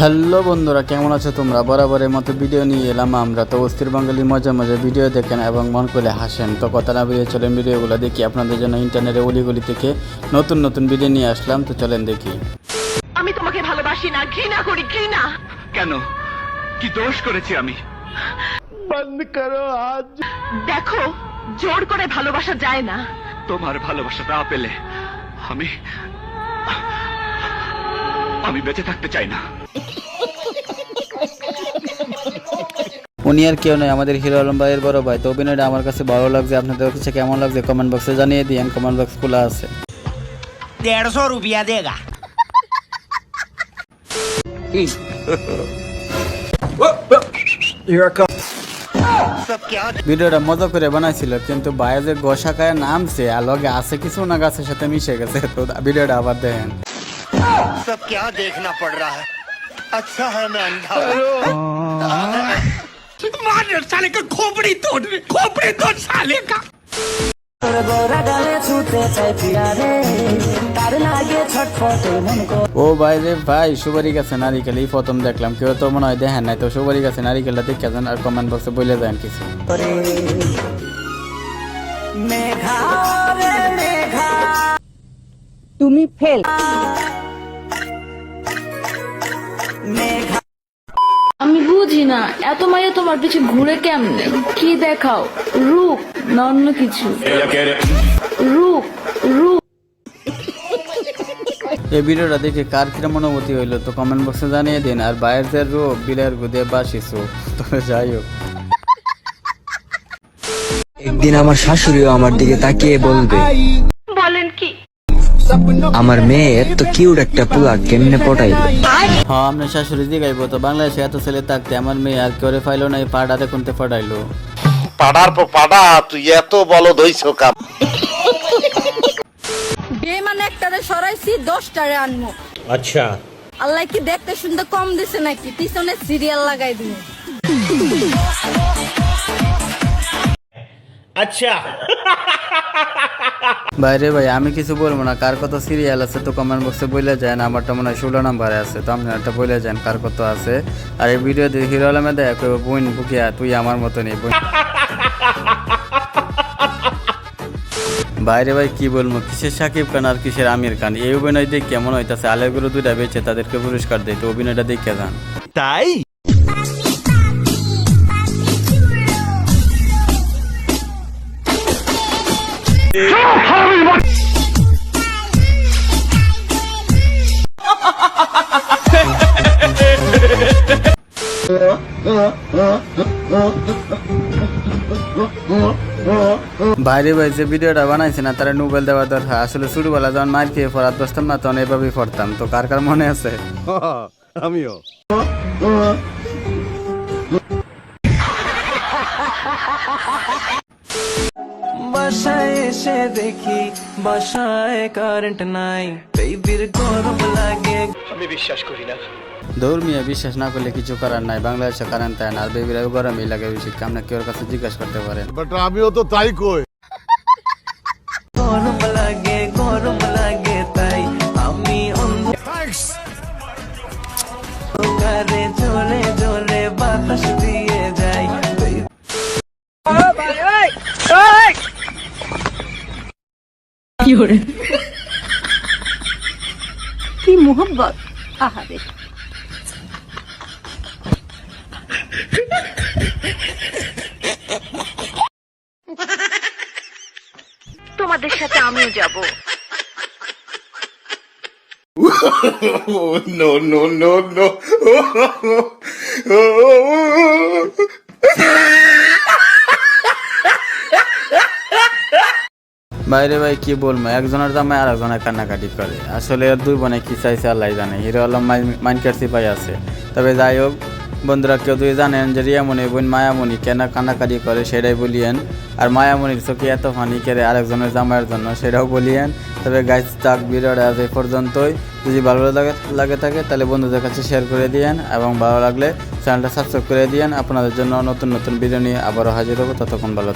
Hello বন্ধুরা কেমন আছো তোমরা? বরাবরের মতো ভিডিও নিয়ে এলাম আমরা। তো অস্থির বাঙালি মজা মজা ভিডিও দেখেন এবং মন করে হাসেন। তো কথা না বেরিয়ে চলেন ভিডিওগুলো দেখি। আপনাদের জন্য ইন্টারনেটে অলিগলি থেকে নতুন নতুন ভিডিও নিয়ে আসলাম। তো চলেন দেখি। আমি তোমাকে ভালোবাসি না ঘৃণা করি ঘৃণা। কেন? কি দোষ করেছি আমি? বন্ধ করো আজ। দেখো জোর করে ভালোবাসা যায় না। তোমার ভালোবাসা না পেলে আমি আমি বেঁচে থাকতে চাই না। উনি আর কেউ নয় আমাদের হিরো আলম ভাইয়ের বড় ভাই। তো অভিনয়টা আমার কাছে ভালো লাগছে। আপনাদের কাছে কেমন লাগছে? কমেন্ট বক্সে জানিয়ে দিন কমেন্ট বক্স খোলা আছে। দেড়শো রুপিয়া দেগা। ভিডিওটা মজা করে বানাইছিল কিন্তু বাইরে যে গোসাকায় নামছে আর লগে আছে কিছু না গাছের সাথে মিশে গেছে। তো ভিডিওটা আবার দেখেন। সব ক্যা দেখনা পড় রা হ্যাঁ अच्छा है मैं अंधा हूं। ও ভাই রে ভাই সুপারি গাছে নারিকেল এই প্রথম দেখলাম কেউ তো মনে হয় দেখেন নাই তো সুপারি গাছে নারিকেলটা দেখে যান আর কমেন্ট বক্সে বলে দেন কিছু তুমি ফেল বুঝি না। এত মাইয়া তোমার পিছে ঘুরে কেমনে? কি দেখাও? রূপ না অন্য কিছু? রূপ রূপ। এই ভিডিওটা দেখে কার কিরম অনুভূতি হইল তো কমেন্ট বক্সে জানিয়ে দিন। আর বাইরের যে রূপ বিলের গুদে বা শিশু তবে যাই হোক। একদিন আমার শাশুড়িও আমার দিকে তাকিয়ে বলবে আমার মেয়ে এত কিউট একটা পুলা কেমনে পটাইল? হ্যাঁ আপনার শাশুড়ি দিগাইবো তো বাংলাদেশে এত ছেলে থাকতে আমার মেয়ে আর কেউ ফাইলো না এই পাড়াতে কোনতে ফাটাইলো? পাড়ার পর পাড়া তুই এত বলো হইছ কাম। বেমান একটারে সরাইছি দশটারে আনমু। আচ্ছা। আল্লাহ কি দেখতে শুনতে কম দিছে নাকি? পিছনে সিরিয়াল লাগাই দিন বাইরে ভাই, আমি কিছু বলব না। কার কত সিরিয়াল আছে তো কমেন্ট বক্সে বলে যায় না আমারটা মনে হয় ষোলো নাম্বারে আছে, তো আপনি একটা বলে যান কার কত আছে। আর এই ভিডিও দিয়ে হিরো আলমে দেখ বোন বুকিয়া, তুই আমার মতনই বোন। বাইরে ভাই, কি বলব? কিসের সাকিব খান আর কিসের আমির খান? এই অভিনয় দেখে কেমন হইতাছে আলেগুলো দুইটা বেঁচে, তাদেরকে পুরস্কার দেয়, তো অভিনয়টা দেখে যান। তাই? বাইরে ভাই যে ভিডিওটা বানাইছে না তারা নোবেল দেওয়া দরকার। আসলে ছোটবেলা যখন মার খেয়ে পড়াত বসতাম না তখন এভাবেই পড়তাম। তো কার কার মনে আছে? বাসায় এসে দেখি বাসায় কারেন্ট নাই। বেবির গরম লাগে। ধর্মীয় বিশ্বাস না করলে কিছু করার নাই। বাংলাদেশে কারেন্ট তাই না আর বেবিরা গরমই লাগে বেশি। আপনি কেউ কাছে জিজ্ঞাসা করতে পারেন? আমিও তো তাই কই। গরম লাগে গরম লাগে তাই আমি অন্ধকারে কি মোহব্বত আহারে। তোমাদের সাথে আমিও যাব। নো নো নো নো বাইরে ভাই, কি বলব? একজনের জামাই আর একজনের কান্নাকাটি করে। আসলে এর দুই বোনে কি চাইছে আল্লাহ জানে। হিরো আলম মাইনকার সিপাই আছে। তবে যাই হোক, বন্ধুরা, কেউ যদি জানেন যে রিয়ামণি বোন মায়ামণি কেন কান্নাকাটি করে সেটাই বলিয়েন। আর মায়ামণির চোখে এত ফানি কেড়ে আরেকজনের জামাইয়ের জন্য সেটাও বলিয়েন। তবে গাছ তাক ভিডিওটা আজ এই পর্যন্তই। যদি ভালো লাগে লাগে থাকে, তাহলে বন্ধুদের কাছে শেয়ার করে দিয়েন। এবং ভালো লাগলে চ্যানেলটা সাবস্ক্রাইব করে দিয়েন। আপনাদের জন্য নতুন নতুন ভিডিও নিয়ে আবারও হাজির হব। ততক্ষণ ভালো।